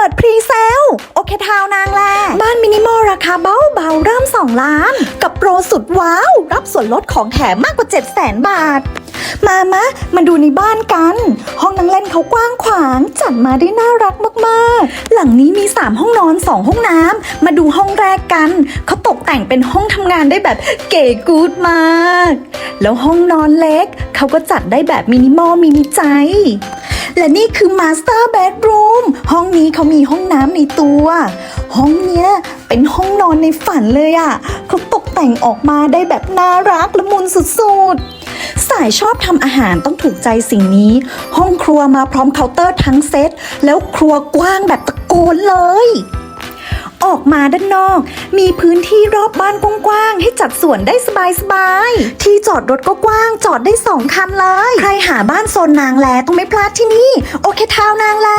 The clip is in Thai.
ปิดพรีเซล โอเคทาวนางแลบ้านมินิมอลราคาเบาเบาๆ เริ่ม 2 ล้าน กับโปรสุดว้าว รับส่วนลดของแถมมากกว่า7 0 0 0 0 0 บาท มามะมาดูในบ้านกัน ห้องนั่งเล่นเขากว้างขวาง จัดมาได้น่ารักมากๆ หลังนี้มี 3 ห้องนอน 2 ห้องน้ำมาดูห้องแรกกันเขาตกแต่งเป็นห้องทำงานได้แบบเก๋กูดมาก แล้วห้องนอนเล็กเขาก็จัดได้แบบมินิมอลมินิใจ และนี่คือมาสเตอร์เบดรูมห้อง นี้เขามีห้องน้ำในตัว ห้องเนี้ยเป็นห้องนอนในฝันเลยอะ่ะเขาตกแต่งออกมาได้แบบน่ารักละมุนสุดๆ สายชอบทำอาหารต้องถูกใจสิ่งนี้ ห้องครัวมาพร้อมเคาน์เตอร์ทั้งเซต แล้วครัวกว้างแบบตะโกนเลย ออกมาด้านนอก มีพื้นที่รอบบ้านกว้างๆให้จัดสวนได้สบายๆ ที่จอดรถก็กว้างจอดได้สองคันเลย ใครหาบ้านโซนนางแลต้องไม่พลาดที่นี่ โอเคทาวนางแล